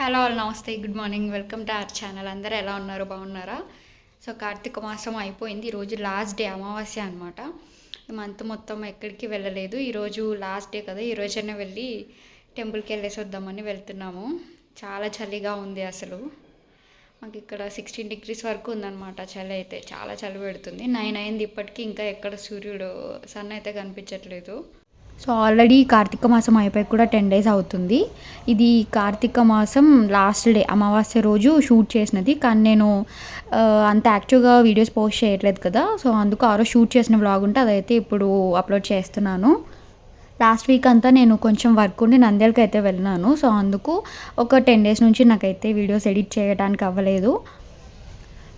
Hello all నమస్తే good morning welcome to our channel అందరూ ఎలా ఉన్నారు? బాగున్నారా? సో కార్తీక మాసం అయిపోయింది. ఈరోజు లాస్ట్ డే అమావాస్య అనమాట మంత్ మొత్తం ఎక్కడికి వెళ్ళలేదు. ఈరోజు లాస్ట్ డే కదా. ఈరోజైనా వెళ్ళి టెంపుల్కి వెళ్ళేసి వద్దామని వెళ్తున్నాము. చాలా చలిగా ఉంది అసలు. మాకు ఇక్కడ సిక్స్టీన్ డిగ్రీస్ వరకు ఉందన్నమాట చలి అయితే. చాలా చలి పెడుతుంది. నైన్ అయింది ఇప్పటికీ. ఇంకా ఎక్కడ సూర్యుడు సన్ అయితే కనిపించట్లేదు. సో ఆల్రెడీ కార్తీక మాసం అయిపోయి కూడా టెన్ డేస్ అవుతుంది. ఇది కార్తీక మాసం లాస్ట్ డే అమావాస్య రోజు షూట్ చేసినది. కానీ నేను అంత యాక్టివ్గా వీడియోస్ పోస్ట్ చేయట్లేదు కదా. సో అందుకు ఆ రోజు షూట్ చేసిన బ్లాగ్ ఉంటే అదైతే ఇప్పుడు అప్లోడ్ చేస్తున్నాను. లాస్ట్ వీక్ అంతా నేను కొంచెం వర్క్ ఉండి నంద్యాలకి అయితే వెళ్ళినాను. సో అందుకు ఒక టెన్ డేస్ నుంచి నాకైతే వీడియోస్ ఎడిట్ చేయడానికి అవ్వలేదు.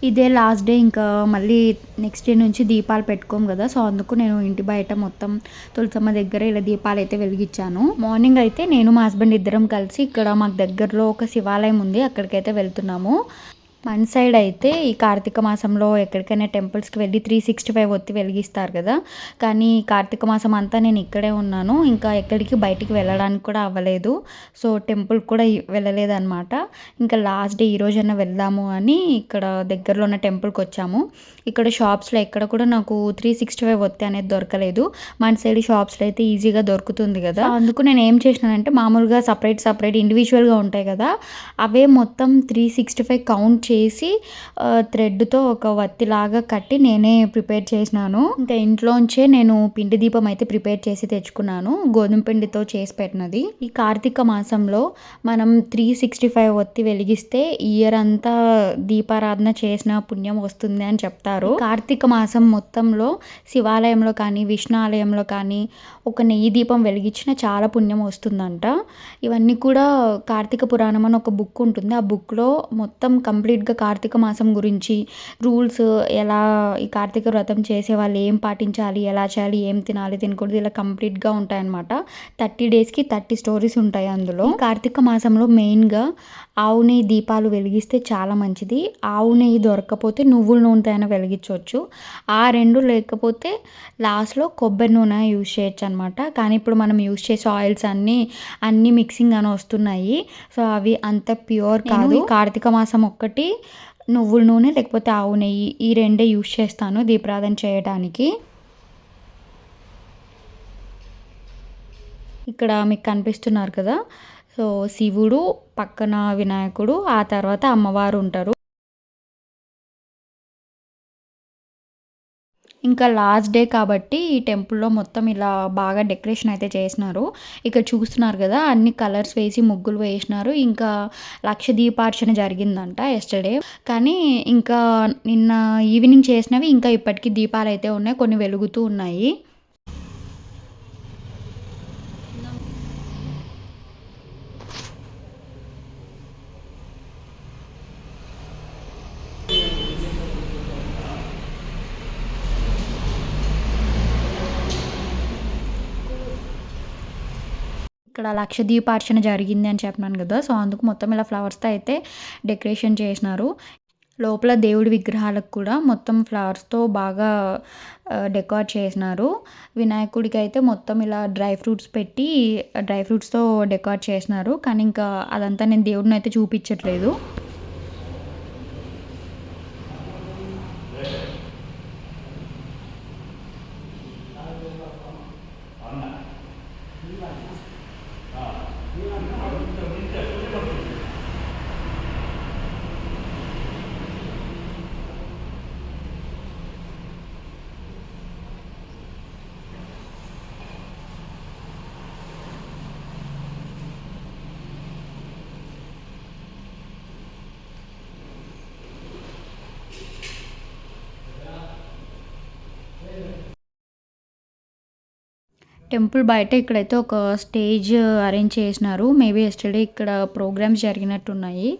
ఇదే లాస్ట్ డే ఇంకా మళ్ళీ నెక్స్ట్ డే నుంచి దీపాలు పెట్టుకోం కదా. సో అందుకు నేను ఇంటి బయట మొత్తం తులసమ్మ దగ్గర ఇలా దీపాలు అయితే వెలిగించాను. మార్నింగ్ అయితే నేను మా హస్బెండ్ ఇద్దరం కలిసి ఇక్కడ మాకు దగ్గరలో ఒక శివాలయం ఉంది. అక్కడికైతే వెళ్తున్నాము. మన సైడ్ అయితే ఈ కార్తీక మాసంలో ఎక్కడికైనా టెంపుల్స్కి వెళ్ళి త్రీ సిక్స్టీ ఫైవ్ ఒత్తి వెలిగిస్తారు కదా. కానీ కార్తీక మాసం అంతా నేను ఇక్కడే ఉన్నాను. ఇంకా ఎక్కడికి బయటికి వెళ్ళడానికి కూడా అవ్వలేదు. సో టెంపుల్ కూడా వెళ్ళలేదు అనమాట ఇంకా లాస్ట్ డే ఈ రోజైనా వెళ్దాము అని ఇక్కడ దగ్గరలో ఉన్న టెంపుల్కి వచ్చాము. ఇక్కడ షాప్స్లో ఎక్కడ కూడా నాకు త్రీ సిక్స్టీ ఫైవ్ ఒత్తి అనేది దొరకలేదు. మన సైడ్ షాప్స్లో అయితే ఈజీగా దొరుకుతుంది కదా. అందుకు నేను ఏం చేసినానంటే మామూలుగా సపరేట్ సపరేట్ ఇండివిజువల్గా ఉంటాయి కదా. అవే మొత్తం త్రీ సిక్స్టీ ఫైవ్ కౌంట్ చేసి థ్రెడ్తో ఒక వత్తిలాగా కట్టి నేనే ప్రిపేర్ చేసినాను. ఇంకా ఇంట్లోంచే నేను పిండి దీపం అయితే ప్రిపేర్ చేసి తెచ్చుకున్నాను. గోధుమ పిండితో చేసి పెట్టినది. ఈ కార్తీక మాసంలో మనం త్రీ సిక్స్టీ ఫైవ్ ఒత్తి వెలిగిస్తే ఇయర్ అంతా దీపారాధన చేసిన పుణ్యం వస్తుంది అని చెప్తారు. కార్తీక మాసం మొత్తంలో శివాలయంలో కానీ విష్ణాలయంలో కానీ ఒక నెయ్యి దీపం వెలిగించిన చాలా పుణ్యం వస్తుందంట. ఇవన్నీ కూడా కార్తీక పురాణం అని ఒక బుక్ ఉంటుంది. ఆ బుక్లో మొత్తం కంప్లీట్ కంప్లీట్గా కార్తీక మాసం గురించి రూల్స్ ఎలా ఈ కార్తీక వ్రతం చేసే వాళ్ళు ఏం పాటించాలి ఎలా చేయాలి ఏం తినాలి తినకూడదు ఇలా కంప్లీట్గా ఉంటాయన్నమాట. థర్టీ డేస్కి థర్టీ స్టోరీస్ ఉంటాయి అందులో. కార్తీక మాసంలో మెయిన్గా ఆవు నెయ్యి దీపాలు వెలిగిస్తే చాలా మంచిది. ఆవు నెయ్యి దొరకకపోతే నువ్వుల నూనెతో అయినా వెలిగించవచ్చు. ఆ రెండు లేకపోతే లాస్ట్లో కొబ్బరి నూనె యూజ్ చేయొచ్చు అనమాట కానీ ఇప్పుడు మనం యూజ్ చేసే ఆయిల్స్ అన్నీ అన్నీ మిక్సింగ్ అని వస్తున్నాయి. సో అవి అంత ప్యూర్ కాదు. కార్తీక మాసం ఒక్కటి నువ్వుల నూనె లేకపోతే ఆవు నెయ్యి ఈ రెండే యూజ్ చేస్తాను దీపారాధన చేయడానికి ఇక్కడ మీకు కనిపిస్తున్నారు కదా సో శివుడు పక్కన వినాయకుడు ఆ తర్వాత అమ్మవారు ఉంటారు. ఇంకా లాస్ట్ డే కాబట్టి ఈ టెంపుల్లో మొత్తం ఇలా బాగా డెకరేషన్ అయితే చేసినారు. ఇక్కడ చూస్తున్నారు కదా అన్ని కలర్స్ వేసి ముగ్గులు వేసినారు. ఇంకా లక్ష దీపార్చన జరిగిందంట ఎస్టర్డే కానీ ఇంకా నిన్న ఈవినింగ్ చేసినవి ఇంకా ఇప్పటికీ దీపాలు అయితే ఉన్నాయి కొన్ని వెలుగుతూ ఉన్నాయి. ఇక్కడ లక్ష దీపార్చన జరిగింది అని చెప్పినాను కదా సో అందుకు మొత్తం ఇలా ఫ్లవర్స్తో అయితే డెకరేషన్ చేసినారు. లోపల దేవుడి విగ్రహాలకు కూడా మొత్తం ఫ్లవర్స్తో బాగా డెకోర్ చేసినారు. వినాయకుడికి అయితే మొత్తం ఇలా డ్రై ఫ్రూట్స్ పెట్టి డ్రై ఫ్రూట్స్తో డెకోర్ చేసినారు. కానీ ఇంకా అదంతా నేను దేవుడిని అయితే చూపించట్లేదు. టెంపుల్ బయట ఇక్కడైతే ఒక స్టేజ్ అరేంజ్ చేసినారు. మేబీ ఎస్టర్డే ఇక్కడ ప్రోగ్రామ్స్ జరిగినట్టున్నాయి.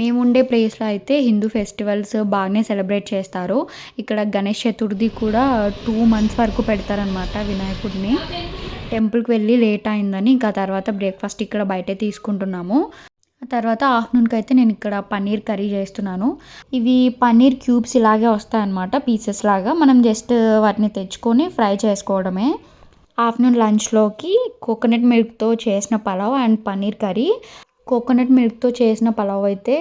మేము ఉండే ప్లేస్లో అయితే హిందూ ఫెస్టివల్స్ బాగానే సెలబ్రేట్ చేస్తారు. ఇక్కడ గణేష్ చతుర్థి కూడా టూ మంత్స్ వరకు పెడతారనమాట వినాయకుడిని. టెంపుల్కి వెళ్ళి లేట్ అయిందని ఇంకా తర్వాత బ్రేక్ఫాస్ట్ ఇక్కడ బయటే తీసుకుంటున్నాము. తర్వాత ఆఫ్టర్నూన్కి అయితే నేను ఇక్కడ పన్నీర్ కర్రీ చేస్తున్నాను. ఇవి పన్నీర్ క్యూబ్స్ ఇలాగే వస్తాయన్నమాట పీసెస్ లాగా. మనం జస్ట్ వాటిని తెచ్చుకొని ఫ్రై చేసుకోవడమే. ఆఫ్టర్నూన్ లంచ్లోకి కోకోనట్ మిల్క్తో చేసిన pulao and paneer curry. Coconut మిల్క్తో చేసిన పలావ్ అయితే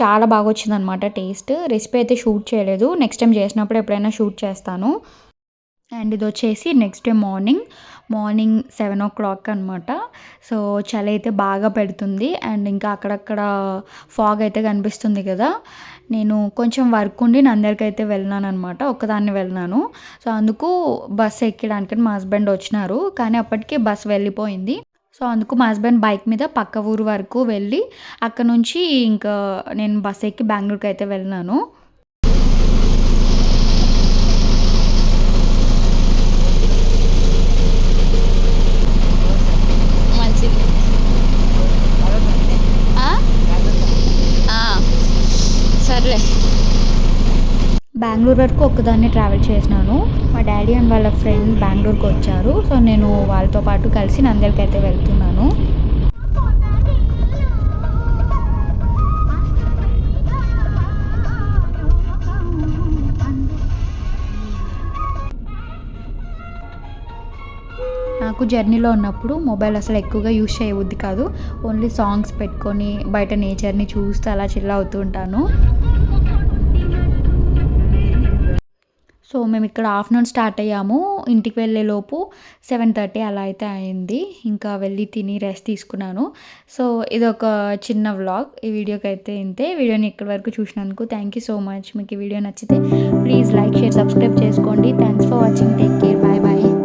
చాలా బాగా వచ్చిందనమాట టేస్ట్. రెసిపీ అయితే షూట్ చేయలేదు. నెక్స్ట్ టైం చేసినప్పుడు ఎప్పుడైనా షూట్ చేస్తాను. అండ్ ఇది వచ్చేసి next day morning. Morning seven o'clock అనమాట సో చలి అయితే బాగా పెడుతుంది అండ్ ఇంకా అక్కడక్కడ ఫాగ్ అయితే కనిపిస్తుంది కదా. నేను కొంచెం వర్క్ ఉండి నందరికి అయితే వెళ్ళినాను అనమాట ఒక్కదాన్ని వెళ్ళినాను. సో అందుకు బస్ ఎక్కడానికి మా హస్బెండ్ వచ్చినారు. కానీ అప్పటికే బస్ వెళ్ళిపోయింది. సో అందుకు మా హస్బెండ్ బైక్ మీద పక్క ఊరు వరకు వెళ్ళి అక్కడ నుంచి ఇంకా నేను బస్ ఎక్కి బెంగళూరుకి అయితే వెళ్ళినాను మంచిది సర్లే బెంగళూరు వరకు ఒక్కదాన్ని ట్రావెల్ చేసినాను. మా డాడీ అండ్ వాళ్ళ ఫ్రెండ్ బెంగళూరుకి వచ్చారు. సో నేను వాళ్ళతో పాటు కలిసి నందరికి అయితే వెళ్తున్నాను. నాకు జర్నీలో ఉన్నప్పుడు మొబైల్ అసలు ఎక్కువగా యూస్ చేయవద్దు కాదు. ఓన్లీ సాంగ్స్ పెట్టుకొని బయట నేచర్ని చూస్తూ అలా చిల్ అవుతూ ఉంటాను. సో మేము ఇక్కడ ఆఫ్టర్నూన్ స్టార్ట్ అయ్యాము. ఇంటికి వెళ్ళేలోపు సెవెన్ థర్టీ అలా అయితే అయింది. ఇంకా వెళ్ళి తిని రెస్ట్ తీసుకున్నాను. సో ఇది ఒక చిన్న వ్లాగ్. ఈ వీడియోకి అయితే ఇంతే. వీడియోని ఇక్కడి వరకు చూసినందుకు థ్యాంక్ యూ సో మచ్ మీకు ఈ వీడియో నచ్చితే ప్లీజ్ లైక్ షేర్ సబ్స్క్రైబ్ చేసుకోండి. Thanks for watching take care bye bye